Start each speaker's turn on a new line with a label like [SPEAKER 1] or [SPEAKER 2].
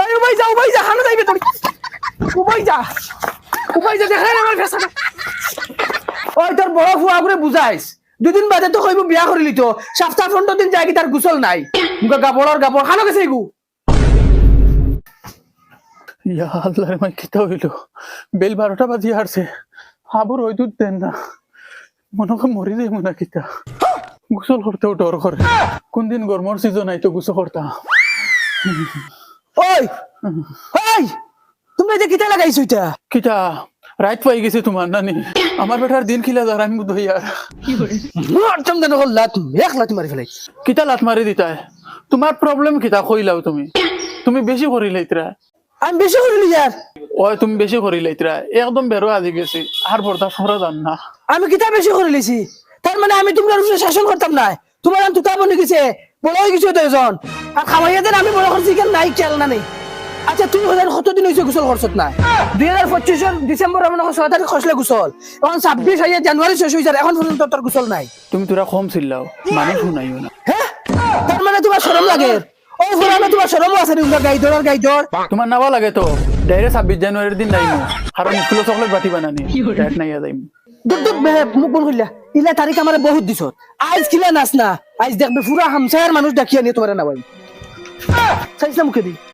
[SPEAKER 1] আরে উবাই যা উবাই যা, হানো যাইবে তোর। উবাই যা। উবাই যা দেখা আমার ফেসাটা ওই তোর বড় ফুয়া করে বুঝাইস। দুদিন বাদে তো কইব বিয়া করিলি তো। সপ্তাহ পনেরো দিন যাই কি তার গুসল নাই। মুখে গাবড়র গাবড়। খানো গেছে এগু
[SPEAKER 2] ইয়া আল্লাহ মাই কিতা হইল? বেল বারোটা বাজি হারছে। আবার ওই দুধ দেন না। মনে হয় মরি যাই মনে কিতা। গোসল করতেও ডর করে। কোন দিন গরমর সিজন আইতো গোসল করতাম।
[SPEAKER 1] ওই ওই তুমি যে কিতা লাগাইছো এটা?
[SPEAKER 2] কিতা? রাইত পাই গেছে তোমার নানি। আমার বেটার দিন খিলা যার আমি বুধ
[SPEAKER 1] দেন লাত এক লাত মারি ফেলাই
[SPEAKER 2] কিতা লাত মারি দিতাই তোমার প্রবলেম কিতা? কইলাও তুমি। তুমি বেশি করি লাইতরা
[SPEAKER 1] আমি বেশি করিলি ইয়ার
[SPEAKER 2] ওই তুমি বেশি করি লাইতরা একদম বেরো আজি গেছি আর বর্দা সরা জান না।
[SPEAKER 1] আমি কিতা বেশি করে লিছি তার মানে আমি তোমার উপরে শাসন করতাম না তোমার আমি তুতা বনে গেছে। বড় হয়ে গেছে তো এজন। আর দেন আমি বড় করছি কেন নাই খেয়াল না নেই। আচ্ছা তুমি হাজার কত দিন হয়েছে গোসল করছত না? দুই হাজার পঁচিশের ডিসেম্বর মানে ছয় তারিখ খসলে গোসল এখন ছাব্বিশ হাজার জানুয়ারি শেষ হয়েছে এখন পর্যন্ত তোর গোসল নাই।
[SPEAKER 2] তুমি তোরা কম চিল্লাও মানুষ শুনাইও না।
[SPEAKER 1] হ্যাঁ তার মানে তোমার সরম লাগে ও ফুরানো তোমার সরমও আছে নি
[SPEAKER 2] তোমার নাবা লাগে তো। ডাইরেক্ট ছাব্বিশ জানুয়ারির দিন যাইমু। কারণ স্কুলে চকলেট বাটি বানানি। ডাইরেক্ট নাইয়া যাইমু।
[SPEAKER 1] দুধ দুধ মুখ বল কইলা ইলা তারিখ আমার বহুত দিছত। আইজ কিলা নাচ না আইজ দেখবে পুরা হামসায়ার মানুষ ডাকিয়া নিয়ে তোমার না ভাই চাইছিলাম মুখে দি।